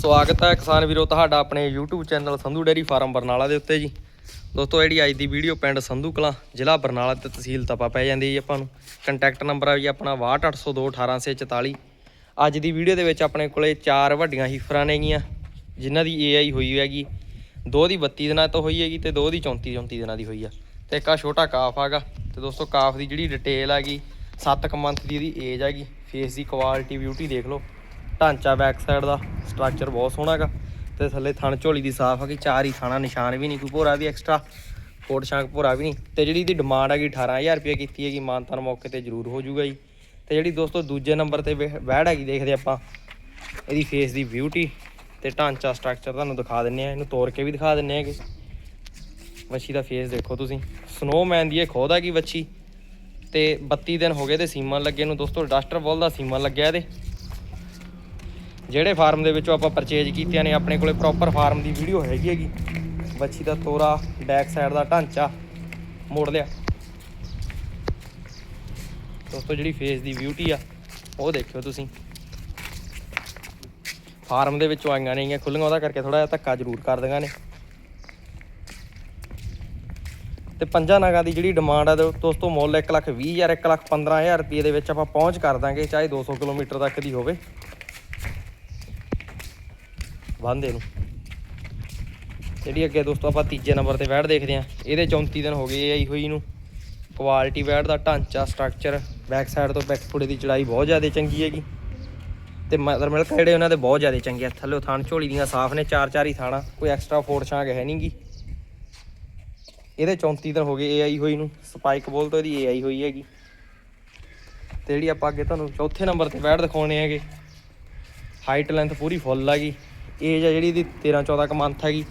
ਸਵਾਗਤ ਹੈ ਕਿਸਾਨ ਵੀਰੋ, ਤੁਹਾਡਾ ਆਪਣੇ YouTube channel Sandhu dairy farm Barnala ਦੇ ਉੱਤੇ ਜੀ। ਦੋਸਤੋ, ਜਿਹੜੀ ਅੱਜ ਦੀ ਵੀਡੀਓ ਪਿੰਡ ਸੰਧੂ ਕਲਾਂ, ਜ਼ਿਲ੍ਹਾ ਬਰਨਾਲਾ ਤੇ ਤਹਿਸੀਲ ਤਪਾ ਪੈ ਜਾਂਦੀ ਜੀ ਆਪਾਂ ਨੂੰ। ਕੰਟੈਕਟ ਨੰਬਰ ਆ ਜੀ ਆਪਣਾ 6280218444 ਅੱਜ ਦੀ ਵੀਡੀਓ ਦੇ ਵਿੱਚ ਆਪਣੇ ਕੋਲੇ ਚਾਰ ਵੱਡੀਆਂ ਹੀਫਰਾਂ ਨੇਗੀਆਂ ਜਿਨ੍ਹਾਂ ਦੀ AI ਹੋਈ ਹੈਗੀ। ਦੋ ਦੀ 32 ਦਿਨਾਂ ਤੋਂ ਹੋਈ ਹੈਗੀ ਤੇ ਦੋ ਦੀ 34 34 ਦਿਨਾਂ ਦੀ ਹੋਈ ਆ। ਤੇ ਇੱਕ ਆ ਛੋਟਾ ਕਾਫ ਹੈਗਾ ਤੇ ਦੋਸਤੋ, ਕਾਫ ਦੀ ਜਿਹੜੀ ਡਿਟੇਲ ਹੈਗੀ 7 ਮੰਥ ਦੀ ਇਹਦੀ ਏਜ ਹੈਗੀ। ਫੇਸ ਦੀ ਕੁਆਲਿਟੀ ਬਿਊਟੀ ਦੇਖ ਲਓ। ਢਾਂਚਾ ਬੈਕ ਸਾਈਡ ਦਾ ਸਟਰਕਚਰ ਬਹੁਤ ਸੋਹਣਾ ਹੈਗਾ। ਤੇ ਥੱਲੇ ਥਣ ਝੋਲੀ ਦੀ ਸਾਫ਼ ਹੈਗੀ ਚਾਰ ਹੀ ਥਾਣਾ, ਨਿਸ਼ਾਨ ਵੀ ਨਹੀਂ, ਕੋਈ ਭੋਰਾ ਵੀ ਐਕਸਟਰਾ ਕੋਟ ਸ਼ਾਂਕ ਭੋਰਾ ਵੀ ਨਹੀਂ। ਤੇ ਜਿਹੜੀ ਇਹਦੀ ਡਿਮਾਂਡ ਹੈਗੀ 18000 ਰੁਪਏ ਕੀਤੀ ਹੈਗੀ ਮਾਨਤਨ ਮੌਕੇ ਤੇ ਜ਼ਰੂਰ ਹੋ ਜਾਊਗਾ ਜੀ। ਤੇ ਜਿਹੜੀ ਦੋਸਤੋ ਦੂਜੇ ਨੰਬਰ ਤੇ ਵਹਿ- ਵਹਿੜ ਹੈਗੀ, ਦੇਖਦੇ ਆਪਾਂ। ਇਹਦੀ ਫੇਸ ਦੀ ਬਿਊਟੀ ਤੇ ਢਾਂਚਾ ਸਟਰਕਚਰ ਤੁਹਾਨੂੰ ਦਿਖਾ ਦਿੰਨੇ ਆ, ਇਹਨੂੰ ਤੋੜ ਕੇ ਵੀ ਦਿਖਾ ਦਿੰਨੇ ਹੈਗੇ। ਵੱਛੀ ਦਾ ਫੇਸ ਦੇਖੋ ਤੁਸੀਂ। ਸਨੋਮੈਨ ਦੀ ਇਹ ਖੁਦ ਹੈਗੀ ਵੱਛੀ। ਤੇ 32 ਦਿਨ ਹੋ ਗਏ ਤੇ ਸੀਮਨ ਲੱਗੇ ਨੂੰ। ਦੋਸਤੋ ਡਸਟਰ ਬੋਲ ਦਾ ਸੀਮਨ ਲੱਗਿਆ ਇਹਦੇ। ਜਿਹੜੇ ਫਾਰਮ ਦੇ ਵਿੱਚੋਂ ਆਪਾਂ ਪਰਚੇਜ ਕੀਤੀਆਂ ਨੇ, ਆਪਣੇ ਕੋਲੇ ਪ੍ਰੋਪਰ ਫਾਰਮ ਦੀ ਵੀਡੀਓ ਹੈਗੀ ਹੈਗੀ। ਵੱਛੀ ਦਾ ਤੋਰਾ ਬੈਕ ਸਾਈਡ ਦਾ ਢਾਂਚਾ, ਮੋੜ ਲਿਆ। ਦੋਸਤੋ, ਜਿਹੜੀ ਫੇਸ ਦੀ ਬਿਊਟੀ ਆ, ਉਹ ਦੇਖਿਓ ਤੁਸੀਂ। ਫਾਰਮ ਦੇ ਵਿੱਚੋਂ ਆਈਆਂ ਨੇਗੀਆਂ ਖੁੱਲੀਆਂ, ਉਹਦਾ ਕਰਕੇ ਥੋੜਾ ਜਿਹਾ ਧੱਕਾ ਜ਼ਰੂਰ ਕਰ ਦਿੰਗਾ ਨੇ। ਤੇ ਪੰਜਾਂ ਨਗਾਂ ਦੀ ਜਿਹੜੀ ਡਿਮਾਂਡ ਆ ਦੋ- ਦੋਸਤੋ ਮੁੱਲ 1 ਲੱਖ 20 ਹਜ਼ਾਰ 1 ਲੱਖ 15000 ਰੁਪਏ ਦੇ ਵਿੱਚ ਆਪਾਂ ਪਹੁੰਚ ਕਰ ਦਾਂਗੇ, ਚਾਹੇ 200 ਕਿਲੋਮੀਟਰ ਤੱਕ ਦੀ ਹੋਵੇ। ਵਾਂਦੇ ਨੂੰ। ਜਿਹੜੀ ਅੱਗੇ ਦੋਸਤੋ ਆਪਾਂ ਤੀਜੇ ਨੰਬਰ ਤੇ ਵੈੜ ਦੇਖਦੇ ਆ ਇਹਦੇ 34 ਦਿਨ ਹੋ ਗਏ ਆਈ ਹੋਈ ਨੂੰ। ਕੁਆਲਿਟੀ ਵੈੜ ਦਾ ਢਾਂਚਾ ਸਟਰਕਚਰ ਬੈਕ ਸਾਈਡ ਤੋਂ ਬੈਕ ਫੁੜੇ ਦੀ ਚੜਾਈ ਬਹੁਤ ਜ਼ਿਆਦਾ ਚੰਗੀ ਹੈਗੀ। ਤੇ ਮਦਰ ਮਿਲਕ ਜਿਹੜੇ ਉਹਨਾਂ ਦੇ ਬਹੁਤ ਜ਼ਿਆਦਾ ਚੰਗੇ ਆ, ਥੱਲੇ ਥਾਣ ਝੋਲੀ ਦੀਆਂ ਸਾਫ਼ ਨੇ, ਚਾਰ ਚਾਰ ਹੀ ਥਾਣਾ, ਕੋਈ ਐਕਸਟਰਾ ਫੋੜ ਛਾਂਗ ਹੈ ਨਹੀਂਗੀ ਇਹਦੇ 34 ਦਿਨ ਹੋ ਗਏ ਏ ਆਈ ਹੋਈ ਨੂੰ ਸਪਾਈਕ ਬੋਲ ਤੋਂ ਇਹਦੀ ਏ ਆਈ ਹੋਈ ਹੈਗੀ। ਤੇ ਜਿਹੜੀ ਆਪਾਂ ਅੱਗੇ ਤੁਹਾਨੂੰ ਚੌਥੇ ਨੰਬਰ ਤੇ ਬੈਠ ਦਿਖਾਉਣੇ ਹੈਗੇ ਹਾਈਟ ਲੈਂਥ ਪੂਰੀ ਫੁੱਲ ਹੈਗੀ ਏਜ ਆ ਜਿਹੜੀ ਇਹਦੀ 13 14 ਕ ਮੰਥ ਹੈਗੀ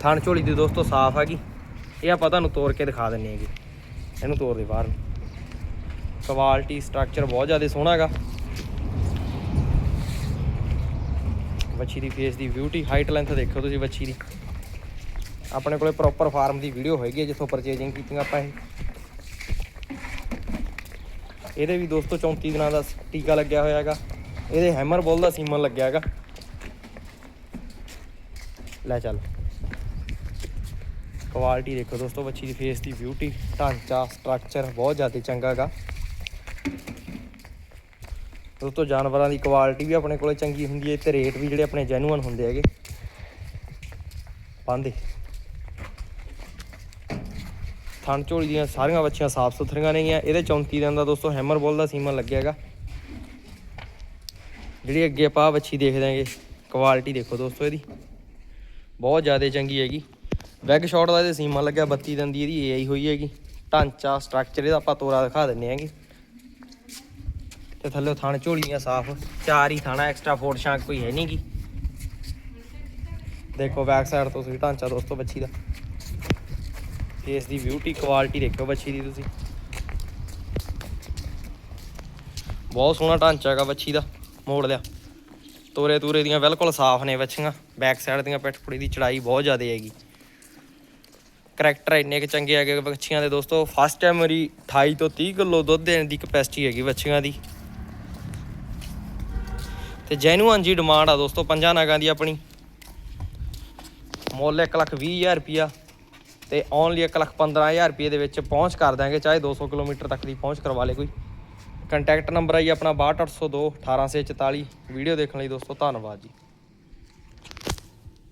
ਥਣ ਝੋਲੀ ਦੀ ਦੋਸਤੋ ਸਾਫ਼ ਹੈਗੀ। ਇਹ ਆਪਾਂ ਤੁਹਾਨੂੰ ਤੋੜ ਕੇ ਦਿਖਾ ਦਿੰਨੇ ਹੈਗੇ। ਇਹਨੂੰ ਤੋੜ ਦੇ ਬਾਹਰ ਕੁਆਲਿਟੀ ਸਟਰਕਚਰ ਬਹੁਤ ਜ਼ਿਆਦਾ ਸੋਹਣਾ ਹੈਗਾ। ਵੱਛੀ ਦੀ ਫੇਸ ਦੀ ਬਿਊਟੀ ਹਾਈਟ ਲੈਂਥ ਦੇਖੋ ਤੁਸੀਂ ਵੱਛੀ ਦੀ। ਆਪਣੇ ਕੋਲੇ ਪ੍ਰੋਪਰ ਫਾਰਮ ਦੀ ਵੀਡੀਓ ਹੋਏਗੀ ਜਿੱਥੋਂ ਪਰਚੇਜਿੰਗ ਕੀਤੀਆਂ ਆਪਾਂ ਇਹ। ਇਹਦੇ ਵੀ ਦੋਸਤੋ 34 ਦਿਨਾਂ ਦਾ ਟੀਕਾ ਲੱਗਿਆ ਹੋਇਆ ਹੈਗਾ। ਇਹਦੇ ਹੈਮਰ ਬੋਲ ਦਾ ਸੀਮਨ ਲੱਗਿਆ ਹੈਗਾ। ਲੈ ਚੱਲ। ਕੁਆਲਿਟੀ ਦੇਖੋ ਦੋਸਤੋ, ਬੱਚੀ ਦੀ ਫੇਸ ਦੀ ਬਿਊਟੀ ਢਾਂਚਾ ਸਟਰਕਚਰ ਬਹੁਤ ਜ਼ਿਆਦਾ ਚੰਗਾ ਹੈਗਾ ਦੋਸਤੋ, ਜਾਨਵਰਾਂ ਦੀ ਕੁਆਲਿਟੀ ਵੀ ਆਪਣੇ ਕੋਲੇ ਚੰਗੀ ਹੁੰਦੀ ਹੈ, ਤੇ ਰੇਟ ਵੀ ਜਿਹੜੇ ਆਪਣੇ ਜੈਨੂਅਨ ਹੁੰਦੇ ਹੈਗੇ। ਪਾਂਦੇ ਥਣ ਝੋਲੀ ਦੀਆਂ ਸਾਰੀਆਂ ਬੱਚੀਆਂ ਸਾਫ਼ ਸੁਥਰੀਆਂ ਨੇਗੀਆਂ। ਇਹਦੇ 34 ਦਿਨ ਦਾ ਦੋਸਤੋ ਹੈਮਰ ਬੋਲ ਦਾ ਸੀਮਨ ਲੱਗਿਆ ਹੈਗਾ। ਜਿਹੜੀ ਅੱਗੇ ਆਪਾਂ ਆਹ ਵੱਛੀ ਦੇਖਦੇ ਆਂਗੇ ਕੁਆਲਿਟੀ ਦੇਖੋ ਦੋਸਤੋ ਇਹਦੀ। ਬਹੁਤ ਜ਼ਿਆਦਾ ਚੰਗੀ ਹੈਗੀ। ਵੈਗ ਸ਼ਾਟ ਦਾ ਇਹਦੇ ਸੀਮਨ ਲੱਗਿਆ 32 ਦਿਨ ਦੀ ਇਹਦੀ ਏਆਈ ਹੋਈ ਹੈਗੀ। ਢਾਂਚਾ ਸਟਰਕਚਰ ਇਹਦਾ ਆਪਾਂ ਤੋਰਾ ਦਿਖਾ ਦਿੰਨੇ ਆਂਗੇ ਤੇ ਥੱਲੇ ਥਣ ਝੋਲੀਆਂ ਸਾਫ਼, ਚਾਰ ਹੀ ਥਾਣਾ ਐਕਸਟਰਾ ਫੋਰ ਸ਼ਾਂਕ ਕੋਈ ਹੈ ਨਹੀਂਗੀ। ਦੇਖੋ ਬੈਕ ਸਾਈਡ ਤੋਂ ਤੁਸੀਂ ਢਾਂਚਾ ਦੋਸਤੋ ਬੱਚੀ ਦਾ। ਫੇਸ ਦੀ ਬਿਊਟੀ ਕੁਆਲਿਟੀ ਦੇਖੋ ਬੱਚੀ ਦੀ ਤੁਸੀਂ। ਬਹੁਤ ਸੋਹਣਾ ਢਾਂਚਾ ਹੈਗਾ ਬੱਚੀ ਦਾ, ਮੋੜ ਲਿਆ। ਤੋਰੇ ਤੂਰੇ ਦੀਆਂ ਬਿਲਕੁਲ ਸਾਫ਼ ਨੇ ਬੱਚੀਆਂ ਬੈਕ ਸਾਈਡ ਦੀਆਂ ਪਿੱਠ ਪੁੜੀ ਦੀ ਚੜਾਈ ਬਹੁਤ ਜ਼ਿਆਦਾ ਹੈਗੀ। ਕਰੈਕਟਰ ਇੰਨੇ ਕੁ ਚੰਗੇ ਹੈਗੇ ਬੱਚੀਆਂ ਦੇ ਦੋਸਤੋ ਫਸਟ ਟਾਈਮ ਮੇਰੀ 28 ਤੋਂ 30 ਕਿਲੋ ਦੁੱਧ ਦੇਣ ਦੀ ਕਪੈਸਿਟੀ ਹੈਗੀ ਬੱਚੀਆਂ ਦੀ। ਤੇ ਜੈਨੂਅਨ ਜੀ ਡਿਮਾਂਡ ਆ ਦੋਸਤੋ, ਪੰਜਾਂ ਨਾਗਾਂ ਦੀ ਆਪਣੀ। ਮੁੱਲ 1 ਲੱਖ 20 ਹਜ਼ਾਰ ਰੁਪਿਆ ਤੇ ਓਨਲੀ 1 ਲੱਖ 15000 ਰੁਪਏ ਦੇ ਵਿੱਚ ਪਹੁੰਚ ਕਰ ਦਾਂਗੇ ਚਾਹੇ 200 ਕਿਲੋਮੀਟਰ ਤੱਕ ਦੀ ਪਹੁੰਚ ਕਰਵਾ ਲੇ ਕੋਈ। ਕੰਟੈਕਟ ਨੰਬਰ ਹੈ ਜੀ ਆਪਣਾ 62802 18644 ਵੀਡੀਓ ਦੇਖਣ ਲਈ ਦੋਸਤੋ ਧੰਨਵਾਦ ਜੀ।